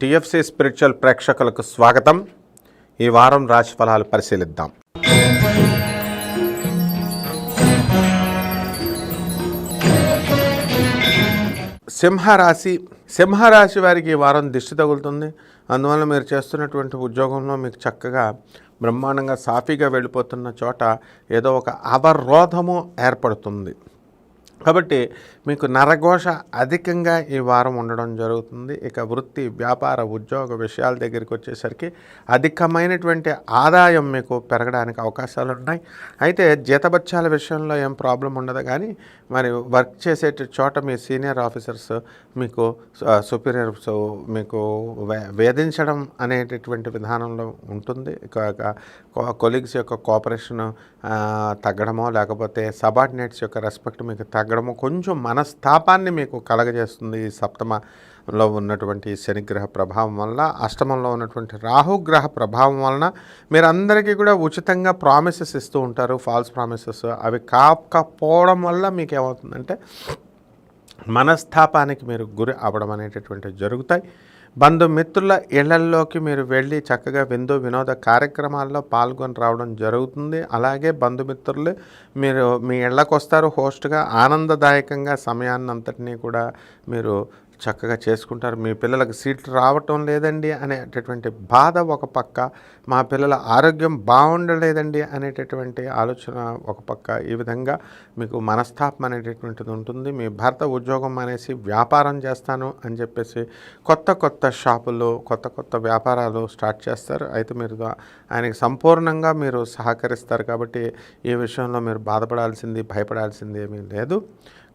PFC spiritual ప్రేక్షకులకు స్వాగతం. ఈ వారం రాశి ఫలాలు పరిశీలిద్దాం. సింహరాశి సింహరాశి వారికి ఈ వారం దిష్టి తగులుతుంది. అందువల్ల మీరు చేస్తున్నటువంటి ఉద్యోగంలో మీకు చక్కగా బ్రహ్మాండంగా సాఫీగా వెళ్ళిపోతున్న చోట ఏదో ఒక అవరోధము ఏర్పడుతుంది. కాబట్టి మీకు నరఘోష అధికంగా ఈ వారం ఉండడం జరుగుతుంది. ఇక వృత్తి వ్యాపార ఉద్యోగ విషయాల దగ్గరికి వచ్చేసరికి అధికమైనటువంటి ఆదాయం మీకు పెరగడానికి అవకాశాలు ఉన్నాయి. అయితే జీతబత్యాల విషయంలో ఏం ప్రాబ్లం ఉండదు. కానీ మరి వర్క్ చేసే చోట మీ సీనియర్ ఆఫీసర్స్ మీకు సుపీరియర్స్ మీకు వే- వేధించడం అనేటటువంటి విధానంలో ఉంటుంది. కొలీగ్స్ యొక్క కోఆపరేషన్ తగ్గడమో లేకపోతే సబార్డినేట్స్ యొక్క రెస్పెక్ట్ మీకు తగ్గడము కొంచెం మనస్తాపాన్ని మీకు కలగజేస్తుంది ఈ సప్తమలో ఉన్నటువంటి శనిగ్రహ ప్రభావం వల్ల అష్టమంలో ఉన్నటువంటి రాహుగ్రహ ప్రభావం వలన మీరందరికీ కూడా ఉచితంగా ప్రామిసెస్ ఇస్తూ ఉంటారు ఫాల్స్ ప్రామిసెస్ అవి కాకపోవడం వల్ల మీకు ఏమవుతుందంటే మనస్తాపానికి మీరు గురి అవ్వడం అనేటటువంటివి జరుగుతాయి. బంధుమిత్రుల ఇళ్ళల్లోకి మీరు వెళ్ళి చక్కగా విందు వినోద కార్యక్రమాల్లో పాల్గొని రావడం జరుగుతుంది. అలాగే బంధుమిత్రులు మీరు మీ ఇళ్ళకు వస్తారు హోస్ట్గా ఆనందదాయకంగా సమయాన్ని అంతటినీ కూడా మీరు చక్కగా చేసుకుంటారు. మీ పిల్లలకు సీట్లు రావటం లేదండి అనేటటువంటి బాధ ఒక పక్క మా పిల్లల ఆరోగ్యం బాగుండలేదండి అనేటటువంటి ఆలోచన ఒక పక్క. ఈ విధంగా మీకు మనస్తాపం అనేటటువంటిది ఉంటుంది. మీ భర్త ఉద్యోగం అనేసి వ్యాపారం చేస్తాను అని చెప్పేసి కొత్త కొత్త షాపులు కొత్త కొత్త వ్యాపారాలు స్టార్ట్ చేస్తారు. అయితే మీరు ఆయనకి సంపూర్ణంగా మీరు సహకరిస్తారు కాబట్టి ఈ విషయంలో మీరు బాధపడాల్సింది భయపడాల్సింది ఏమీ లేదు.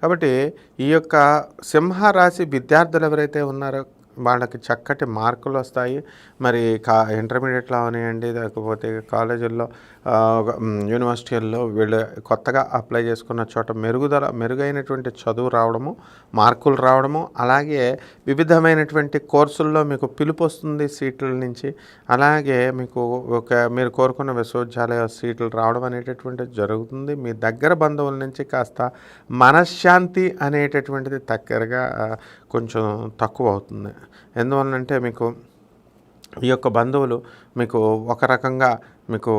కాబట్టి ఈ యొక్క సింహరాశి విద్యార్థులు ఎవరైతే ఉన్నారో వాళ్ళకి చక్కటి మార్కులు వస్తాయి. మరి కా ఇంటర్మీడియట్లో అవనివ్వండి లేకపోతే కాలేజీల్లో యూనివర్సిటీల్లో వీళ్ళు కొత్తగా అప్లై చేసుకున్న చోట మెరుగుదల మెరుగైనటువంటి చదువు రావడము మార్కులు రావడము అలాగే వివిధమైనటువంటి కోర్సుల్లో మీకు పిలుపు వస్తుంది సీట్ల నుంచి. అలాగే మీకు ఒక మీరు కోరుకున్న విశ్వవిద్యాలయ సీట్లు రావడం అనేటటువంటిది జరుగుతుంది. మీ దగ్గర బంధువుల నుంచి కాస్త మనశ్శాంతి అనేటటువంటిది దగ్గరగా కొంచెం తక్కువ అవుతుంది. ఎందువల్లంటే మీకు ఈ యొక్క బంధువులు మీకు ఒక రకంగా మీకు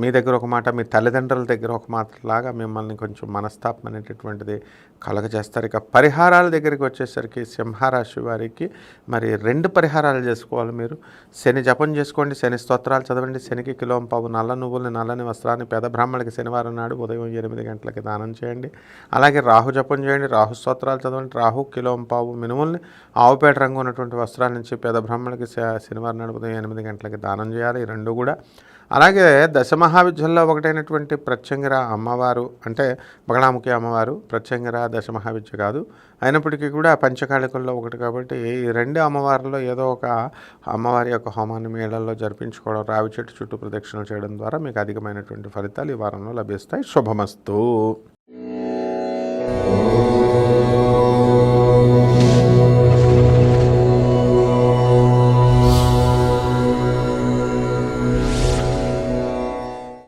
మీ దగ్గర ఒక మాట మీ తల్లిదండ్రుల దగ్గర ఒక మాట లాగా మిమ్మల్ని కొంచెం మనస్తాపం అనేటటువంటిది కలగజేస్తారు. ఇక పరిహారాల దగ్గరికి వచ్చేసరికి సింహరాశి వారికి మరి రెండు పరిహారాలు చేసుకోవాలి మీరు. శని జపం చేసుకోండి శని స్తోత్రాలు చదవండి శనికి కిలోం పావు నల్ల నువ్వుల్ని నల్లని వస్త్రాన్ని పేద బ్రాహ్మణులకి శనివారం నాడు ఉదయం ఎనిమిది గంటలకి దానం చేయండి. అలాగే రాహు జపం చేయండి రాహు స్తోత్రాలు చదవండి రాహు కిలోం పావు మినుముల్ని ఆవుపేట రంగు ఉన్నటువంటి వస్త్రాల నుంచి పేద బ్రాహ్మణులకి శనివారం నాడు ఉదయం ఎనిమిది గంటలకి దానం చేయాలి. ఈ రెండు కూడా అలాగే దశమహావిద్యంలో ఒకటైనటువంటి ప్రత్యంగిర అమ్మవారు అంటే బగళాముఖి అమ్మవారు ప్రత్యంగర దశమహావిద్య కాదు. అయినప్పటికీ కూడా పంచకాళికల్లో ఒకటి కాబట్టి ఈ రెండు అమ్మవారిలో ఏదో ఒక అమ్మవారి యొక్క హోమాన్ని మీ ఇళ్ళలో జరిపించుకోవడం రావి చెట్టు చుట్టూ ప్రదక్షిణలు చేయడం ద్వారా మీకు అధికమైనటువంటి ఫలితాలు ఈ వారంలో లభిస్తాయి. శుభమస్తు.